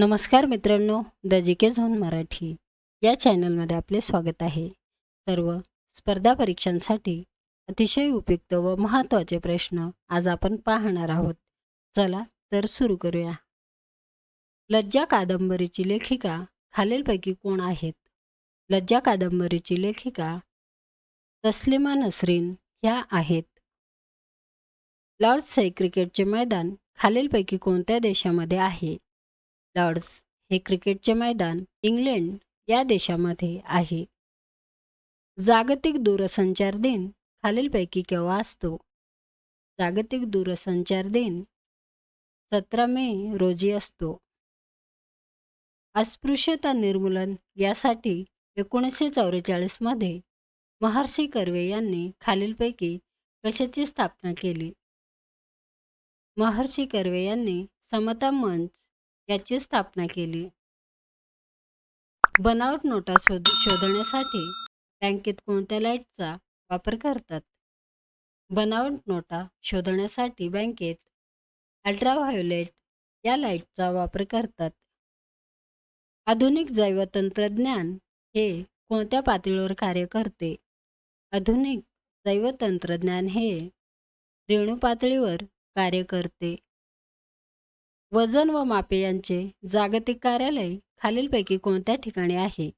नमस्कार मित्रांनो the G K zone Marathi या चॅनलमध्ये आपले स्वागत आहे. सर्व स्पर्धा परीक्षांसाठी अतिशय उपयुक्त व महत्त्वाचे प्रश्न आज आपण पाहणार आहोत. चला तर सुरू करूया. लज्जा कादंबरीची लेखिका खालीलपैकी कोण आहेत? लज्जा कादंबरीची लेखिका तस्लिमा नसरीन ह्या आहेत. लॉर्ड्स क्रिकेटचे मैदान खालीलपैकी कोणत्या देशामध्ये आहे? लॉर्ड्स हे क्रिकेटचे मैदान इंग्लंड या देशामध्ये आहे. जागतिक दूरसंचार दिन खालीलपैकी केव्हा असतो? जागतिक दूरसंचार दिन सतरा मे रोजी असतो. अस्पृश्यता निर्मूलन यासाठी एकोणीसशे चौवेचाळीसमध्ये महर्षी कर्वे यांनी खालीलपैकी कशाची स्थापना केली? महर्षी कर्वे यांनी समता मंच याची स्थापना केली. बनावट नोटा शोध शोधण्यासाठी बँकेत कोणत्या लाईटचा वापर करतात? बनावट नोटा शोधण्यासाठी बँकेत अल्ट्राव्हायोलेट या लाईटचा वापर करतात. आधुनिक जैवतंत्रज्ञान हे कोणत्या पातळीवर कार्य करते? आधुनिक जैवतंत्रज्ञान हे रेणू पातळीवर कार्य करते. वजन व मापे यांचे जागतिक कार्यालय खालीलपैकी कोणत्या ठिकाणी आहे?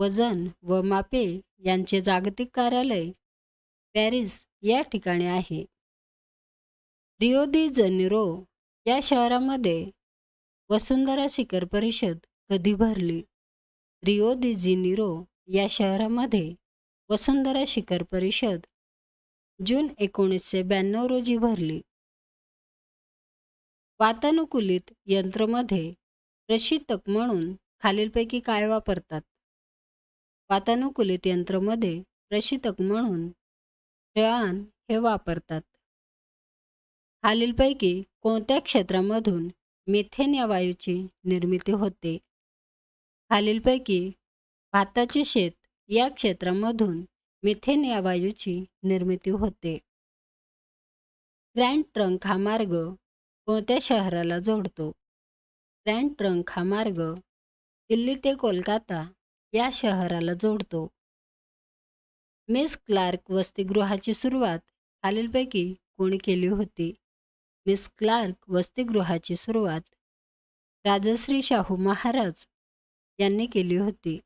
वजन व मापे यांचे जागतिक कार्यालय पॅरिस या ठिकाणी आहे. रिओ दी जनिरो या शहरामध्ये वसुंधरा शिखर परिषद कधी भरली? रिओ दी जिनिरो या शहरामध्ये वसुंधरा शिखर परिषद जून एकोणीसशे ब्याण्णव रोजी भरली. वातानुकूलित यंत्रमध्ये प्रशितक म्हणून खालीलपैकी काय वापरतात? वातानुकूलित यंत्रमध्ये प्रशितक म्हणून फ्रेऑन हे वापरतात. खालीलपैकी कोणत्या क्षेत्रामधून मिथेन या वायूची निर्मिती होते? खालीलपैकी भाताचे शेत या क्षेत्रामधून मिथेन या वायूची निर्मिती होते. ग्रँड ट्रंक हा मार्ग कोणत्या शहराला जोडतो. ग्रँड ट्रंक हा मार्ग दिल्ली ते कोलकाता या शहराला जोडतो. मिस क्लार्क वसतिगृहाची सुरुवात खालीलपैकी कोणी केली होती? मिस क्लार्क वसतिगृहाची सुरुवात राजश्री शाहू महाराज यांनी केली होती.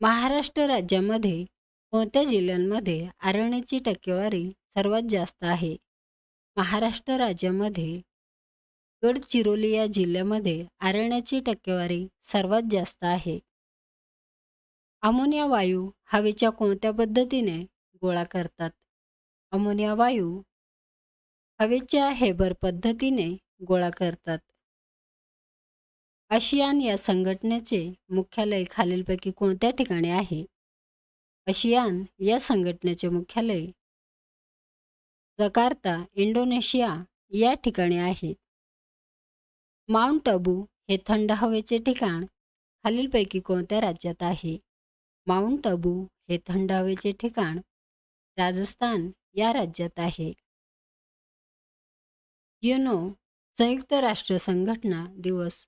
महाराष्ट्र राज्यामध्ये कोणत्या जिल्ह्यांमध्ये आरण्याची टक्केवारी सर्वात जास्त आहे. महाराष्ट्र राज्यामध्ये गडचिरोली या जिल्ह्यामध्ये आरण्याची टक्केवारी सर्वात जास्त आहे. अमोनिया वायू हवेच्या कोणत्या पद्धतीने गोळा करतात? अमोनिया वायू हवेच्या हेबर पद्धतीने गोळा करतात. आशियान या संघटनेचे मुख्यालय खालीलपैकी कोणत्या ठिकाणी आहे? आशियान या संघटनेचे मुख्यालय जकार्ता इंडोनेशिया या ठिकाणी आहे माउंट अबू हे थंड हवेचे ठिकाण खालीलपैकी कोणत्या राज्यात आहे? माउंट अबू हे थंड हवेचे ठिकाण राजस्थान या राज्यात आहे. युनो संयुक्त राष्ट्र संघटना दिवस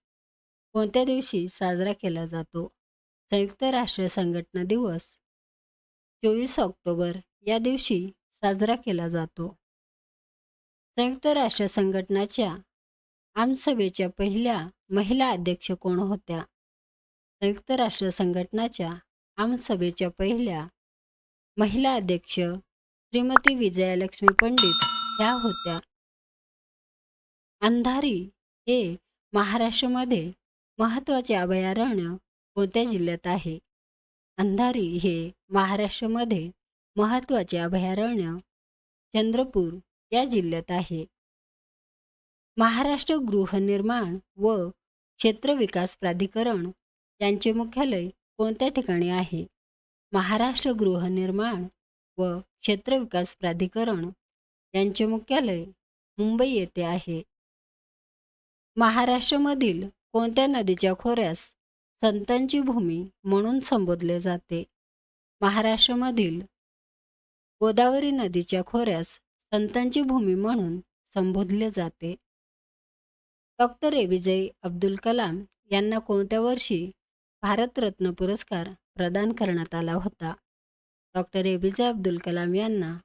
कोणत्या दिवशी साजरा केला जातो? संयुक्त राष्ट्र संघटना दिवस चोवीस ऑक्टोबर या दिवशी साजरा केला जातो. संयुक्त राष्ट्र संघटनाच्या आमसभेच्या पहिल्या महिला अध्यक्ष कोण होत्या? संयुक्त राष्ट्र संघटनाच्या आमसभेच्या पहिल्या महिला अध्यक्ष श्रीमती विजयालक्ष्मी पंडित ह्या होत्या. अंधारी हे महाराष्ट्रामध्ये महत्त्वाचे अभयारण्य कोणत्या जिल्ह्यात आहे? अंधारी हे महाराष्ट्रामध्ये महत्त्वाचे अभयारण्य चंद्रपूर या जिल्ह्यात आहे. महाराष्ट्र गृहनिर्माण व क्षेत्र विकास प्राधिकरण यांचे मुख्यालय कोणत्या ठिकाणी आहे? महाराष्ट्र गृहनिर्माण व क्षेत्र विकास प्राधिकरण यांचे मुख्यालय मुंबई येथे आहे. महाराष्ट्रामधील कोणत्या नदीच्या खोऱ्यास संतांची भूमी म्हणून संबोधले जाते? महाराष्ट्रामधील गोदावरी नदीच्या खोऱ्यास संतांची भूमी म्हणून संबोधले जाते. डॉक्टर ए विजय अब्दुल कलाम यांना कोणत्या वर्षी भारतरत्न पुरस्कार प्रदान करण्यात आला होता? डॉक्टर ए विजय अब्दुल कलाम यांना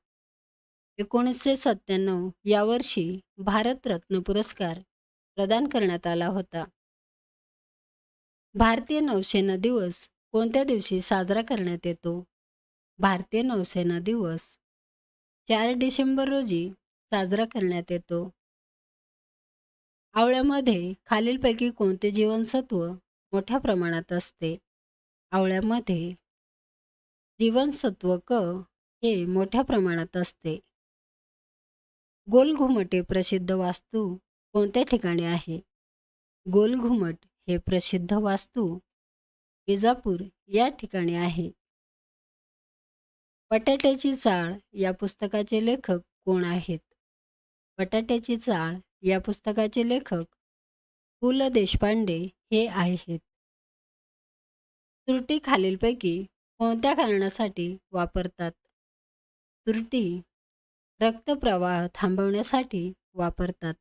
एकोणीसशे सत्त्याण्णव या वर्षी भारतरत्न पुरस्कार प्रदान करण्यात आला होता. भारतीय नौसेना दिवस कोणत्या दिवशी साजरा करण्यात येतो? भारतीय नौसेना दिवस चार डिसेंबर रोजी साजरा करण्यात येतो. आवळ्यामध्ये खालीलपैकी कोणते जीवनसत्व मोठ्या प्रमाणात असते? आवळ्यामध्ये जीवनसत्व क हे मोठ्या प्रमाणात असते. गोलघुमट हे प्रसिद्ध वास्तू कोणत्या ठिकाणी आहे? गोलघुमट हे प्रसिद्ध वास्तू विजापूर या ठिकाणी आहे. बटाट्याची चाळ या पुस्तकाचे लेखक कोण आहेत? बटाट्याची चाळ या पुस्तकाचे लेखक पु ल देशपांडे हे आहेत. त्रुटी खालीलपैकी कोणत्या कारणासाठी वापरतात? त्रुटी रक्तप्रवाह थांबवण्यासाठी वापरतात.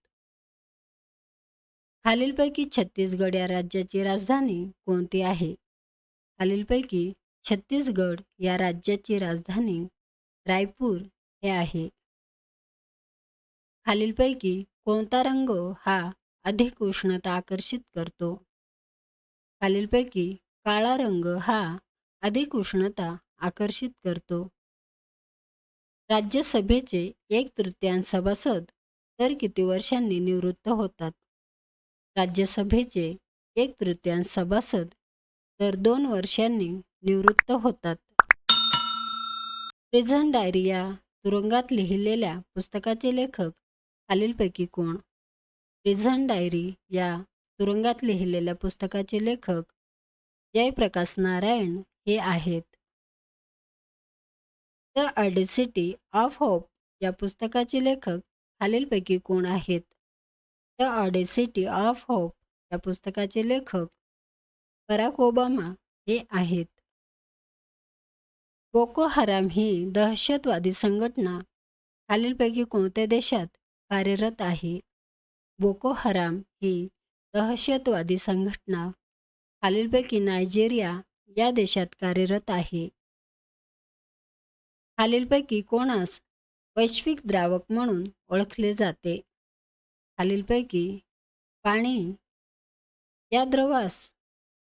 खालीलपैकी छत्तीसगड या राज्याची राजधानी कोणती आहे? खालीलपैकी छत्तीसगड या राज्याची राजधानी रायपूर हे आहे. खालीलपैकी कोणता रंग हा अधिक उष्णता आकर्षित करतो? खालीलपैकी काळा रंग हा अधिक उष्णता आकर्षित करतो. राज्यसभेचे एक तृतीयांश सभासद तर किती वर्षांनी निवृत्त होतात? राज्यसभेचे एक तृतीयांश सभासद तर दोन वर्षांनी निवृत्त होतात. प्रिझन डायरी या तुरुंगात लिहिलेल्या पुस्तकाचे लेखक खालीलपैकी कोण? प्रिझन डायरी या तुरुंगात लिहिलेल्या पुस्तकाचे लेखक जयप्रकाश नारायण हे आहेत. द अडिसिटी ऑफ होप या पुस्तकाचे लेखक खालीलपैकी कोण आहेत? द ऑडेसिटी ऑफ होप या पुस्तकाचे लेखक बराक ओबामा हे आहेत. बोको हराम ही दहशतवादी संघटना खालीलपैकी कोणत्या देशात कार्यरत आहे? बोको हराम ही दहशतवादी संघटना खालीलपैकी नायजेरिया या देशात कार्यरत आहे. खालीलपैकी कोणास वैश्विक द्रावक म्हणून ओळखले जाते? खालीलपैकी पाणी या द्रवास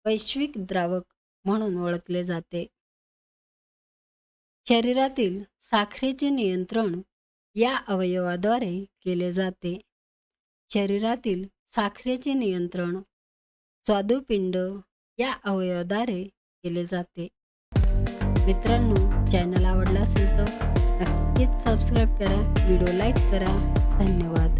वैश्विक द्रावक म्हणून ओळखले जाते. शरीरातील साखरेचे नियंत्रण या अवयवाद्वारे केले जाते. शरीरातील साखरेचे नियंत्रण स्वादुपिंड या अवयवाद्वारे केले जाते. मित्रांनो चॅनल आवडला असेल तर नक्कीच सबस्क्राईब करा व्हिडिओ लाईक करा. धन्यवाद.